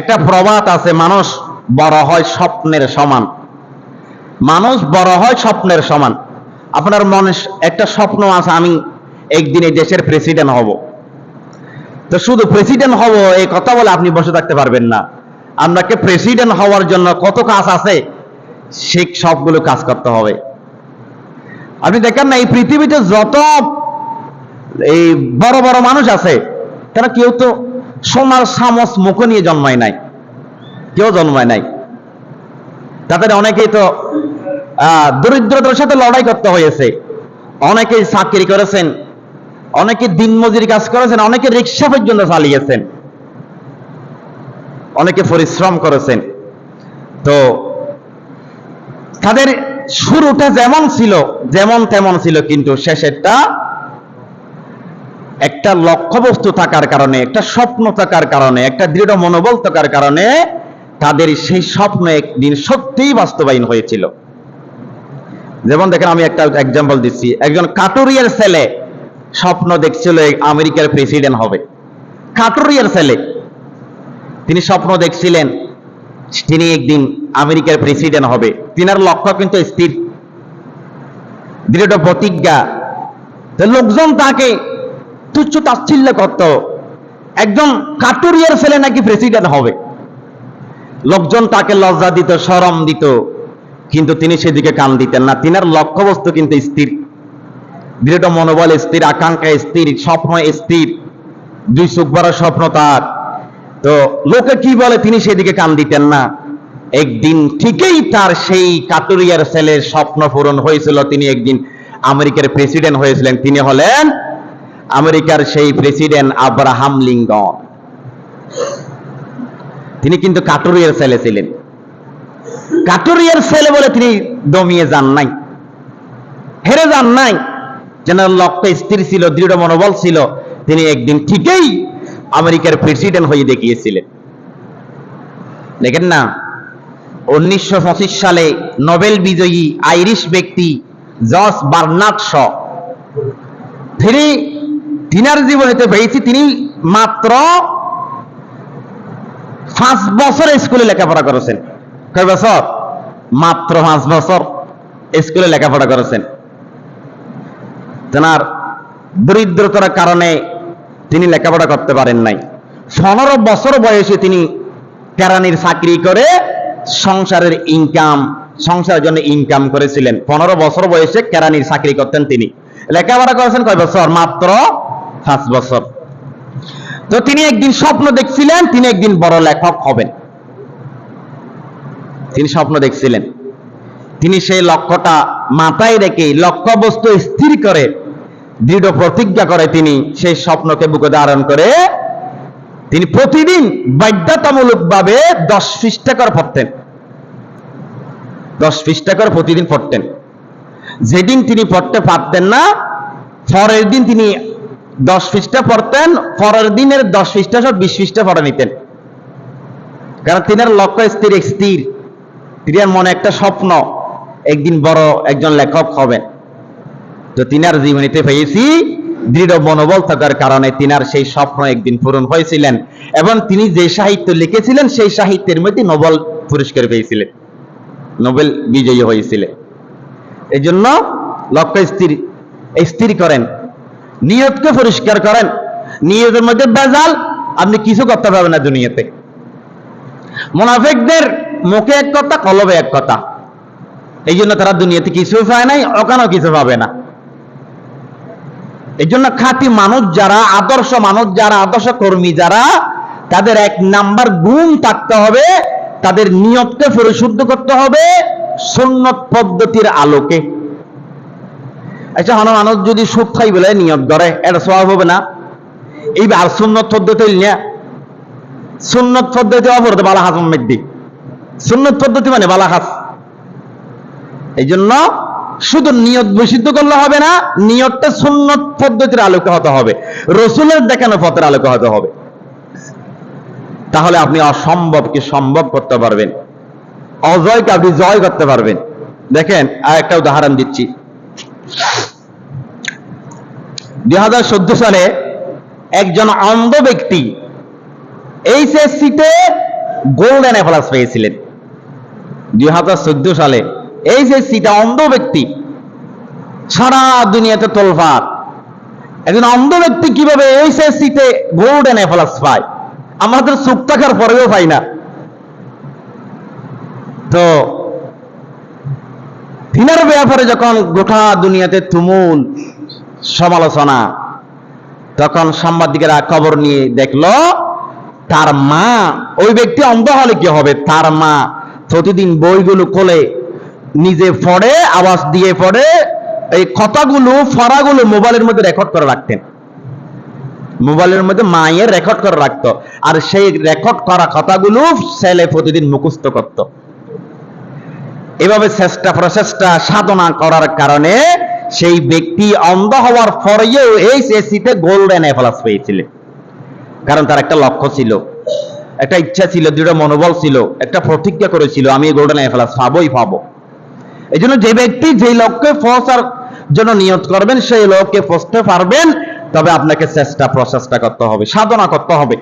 একটা প্রবাদ আছে, মানুষ বড় হয় স্বপ্নের সমান। মানুষ বড় হয় স্বপ্নের সমান। আপনার মনে একটা স্বপ্ন আছে, আমি একদিন এই দেশের প্রেসিডেন্ট হব। তো শুধু প্রেসিডেন্ট হব এই কথা বলে আপনি বসে থাকতে পারবেন না। আপনাকে প্রেসিডেন্ট হওয়ার জন্য কত কাজ আছে সে সবগুলো কাজ করতে হবে। আপনি দেখেন না, এই পৃথিবীতে যত এই বড় বড় মানুষ আছে, তারা কেউ তো সোনার সামস মুখ নিয়ে জন্মায় নাই। কেউ জন্মায় নাই। তাদের অনেকেই তো দরিদ্রতার সাথে লড়াই করতে হয়েছে। অনেকেই চাকরি করেছেন অনেকে দিনমজুরি কাজ করেছেন, অনেকে রিক্সা পর্যন্ত চালিয়েছেন। অনেকে পরিশ্রম করেছেন। তো তাদের শুরুটা যেমন ছিল, যেমন তেমন ছিল, কিন্তু শেষেরটা একটা লক্ষ্যবস্তু থাকার কারণে, একটা স্বপ্ন থাকার কারণে, একটা দৃঢ় মনোবল থাকার কারণে তাদের সেই স্বপ্ন একদিন সত্যিই বাস্তবায়ন হয়েছিল। যেমন দেখেন আমি একটা এক্সাম্পল দিচ্ছি। একজন কাটুরিয়ার ছেলে স্বপ্ন দেখছিল আমেরিকার প্রেসিডেন্ট হবে। কাটুরিয়ার ছেলে। তিনি স্বপ্ন দেখছিলেন, তিনি একদিন আমেরিকার প্রেসিডেন্ট হবে। তিনার লক্ষ্য কিন্তু স্থির। দৃঢ় প্রতিজ্ঞা। লোকজন তাকে তুচ্ছ তাচ্ছিল্য করত। একজন কাটুরিয়ার ছেলে নাকি প্রেসিডেন্ট হবে। লোকজন তাকে লজ্জা দিত সরম দিত। কিন্তু তিনি সেদিকে কান দিতেন না। তিনার লক্ষ্যবস্তু কিন্তু স্থির। দৃঢ় মনোবল স্থির, আকাঙ্ক্ষা স্থির, স্বপ্ন স্থির। দুই চোখ বড় স্বপ্ন তার। তো লোকে কি বলে তিনি সেদিকে কান দিতেন না। একদিন ঠিকই তার সেই কাটুরিয়ার ছেলের স্বপ্ন পূরণ হয়েছিল। তিনি একদিন আমেরিকার প্রেসিডেন্ট হয়েছিলেন। তিনি হলেন আমেরিকার সেই প্রেসিডেন্ট আব্রাহাম লিঙ্কন। তিনি কিন্তু কাটুরিয়ার ছেলে ছিলেন। কাটুরিয়ার ছেলে বলে তিনি দমিয়ে যান নাই। হেরে যান নাই। যেন লক্ষ্য স্থির ছিল, দৃঢ় মনোবল ছিল। তিনি একদিন ঠিকই আমেরিকার প্রেসিডেন্ট হয়ে দেখিয়েছিলেন। দেখেন না, উনিশশো পঁচিশ সালে নোবেল বিজয়ী আইরিশ ব্যক্তি জস বার্নার্ড শ তিনি তিনার জীবনেতে পেয়েছি তিনি মাত্র পাঁচ বছর স্কুলে লেখাপড়া করেছেন। কয় বছর? মাত্র পাঁচ বছর স্কুলে লেখাপড়া করেছেন। তেনার দরিদ্রতার কারণে তিনি লেখাপড়া করতে পারেন নাই। পনেরো বছর বয়সে তিনি কেরানির চাকরি করে সংসারের ইনকাম সংসারের জন্য ইনকাম করেছিলেন। পনেরো বছর বয়সে কেরানির চাকরি করতেন তিনি। লেখাপড়া করেছেন কয় বছর? মাত্র পাঁচ বছর। তো তিনি একদিন স্বপ্ন দেখছিলেন, তিনি একদিন বড় লেখক হবেন। তিনি স্বপ্ন দেখছিলেন। তিনি সেই লক্ষ্যটা মাথায় রেখে লক্ষ্য বস্তু স্থির করে, দৃঢ় প্রতিজ্ঞা করে তিনি সেই স্বপ্নকে বুকে ধারণ করে তিনি প্রতিদিন বাধ্যতামূলক ভাবে দশ পৃষ্ঠা করে পড়তেন। দশ পৃষ্ঠা করে প্রতিদিন পড়তেন। যেদিন তিনি পড়তে পারতেন না, পরের দিন তিনি দশ পৃষ্ঠা পড়তেন, পরের দিনের দশ পৃষ্ঠা সব বিশ পৃষ্ঠা পড়ে নিতেন। কারণ তিনার লক্ষ্য স্থির স্থির। তিনার মনে একটা স্বপ্ন, একদিন বড় একজন লেখক হবেন। তো তিনার জীবনীতে পেয়েছি দৃঢ় মনোবল থাকার কারণে তিনার সেই স্বপ্ন একদিন পূরণ হয়েছিলেন এবং তিনি যে সাহিত্য লিখেছিলেন, সেই সাহিত্যের মধ্যে নোবেল পুরস্কার পেয়েছিলেন। নোবেল বিজয়ী হয়েছিলেন। এই জন্য লক্ষ্য স্থির স্থির করেন। নিয়তকে পরিষ্কার করেন। নিয়তের মধ্যে বেজাল, আপনি কিছু করতে পারবেন না দুনিয়াতে। মোনাফেকদের মুখে এক কথা, কলবে এক কথা। এই জন্য তারা দুনিয়াতে কিছু পায় নাই, ওখানেও কিছু পাবে না। এই জন্য খাঁটি মানুষ যারা, আদর্শ মানুষ যারা, আদর্শ কর্মী যারা, তাদের এক নাম্বার গুণ থাকতে হবে, তাদের নিয়তকে পরিশুদ্ধ করতে হবে, সুন্নত পদ্ধতির আলোকে। আচ্ছা হন মানুষ যদি সুখ খাই বলে নিয়ত করে এটা স্বভাব হবে না। এইবার সুন্নত পদ্ধতি নিয়ে। সুন্নত পদ্ধতি অপরতে বালা হাস মেদ্দি সুন্নত পদ্ধতি মানে বালা হাস। এই জন্য শুধু নিয়ত বিশুদ্ধ করলে হবে না, নিয়তটা সুন্নত পদ্ধতির আলোকে হতে হবে। রসুলের দেখানো পথের আলোকে হতে হবে। তাহলে আপনি অসম্ভবকে সম্ভব করতে পারবেন। অজয়কে আপনি জয় করতে পারবেন। দেখেন আর একটা উদাহরণ দিচ্ছি। দুই হাজার চোদ্দ সালে একজন অন্ধ ব্যক্তি এইচএসসিতে গোল্ডেন অ্যাপ্লাস পেয়েছিলেন। দুই হাজার চোদ্দ সালে এই যে অন্ধ ব্যক্তি সারা দুনিয়াতে তোলফার একজন অন্ধ ব্যক্তি কীভাবে এইচএসসিতে গোল্ডেন অ্যাপ্লাস পায়? আমাদের চোখ থাকার পরেও পাই না। তো তিনার ব্যাপারে যখন গোটা দুনিয়াতে তুমুল সমালোচনা, তখন সাংবাদিকেরা খবর নিয়ে দেখল, তার মা, ওই ব্যক্তি অন্ধ হলে কি হবে? তার মা প্রতিদিন বইগুলো খোলে নিজে পড়ে, আওয়াজ দিয়ে পড়ে, এই কথাগুলো ফরাগুলো মোবাইলের মধ্যে রেকর্ড করে রাখতেন। মোবাইলের মধ্যে মায়ের রেকর্ড করে রাখতো। আর সেই রেকর্ড করা কথাগুলো ছেলে প্রতিদিন মুখস্থ করত। এভাবে চেষ্টা, প্রচেষ্টা, সাধনা করার কারণে সেই ব্যক্তি অন্ধ হওয়ার পরেও এই এসিতে গোল্ডেন প্লাস পেয়েছিলেন কারণ তার একটা লক্ষ্য ছিল, একটা ইচ্ছা ছিল, দৃঢ় মনোবল ছিল, একটা প্রতিজ্ঞা করেছিল, আমি গোল্ডেন প্লাস পাবোই, পাবো। এই জন্য যে ব্যক্তি যে লক্ষ্যে পৌঁছার জন্য নিয়ত করবেন, সেই লক্ষ্যে পৌঁছতে পারবেন, তবে আপনাকে চেষ্টা, প্রচেষ্টা করতে হবে, সাধনা করতে হবে।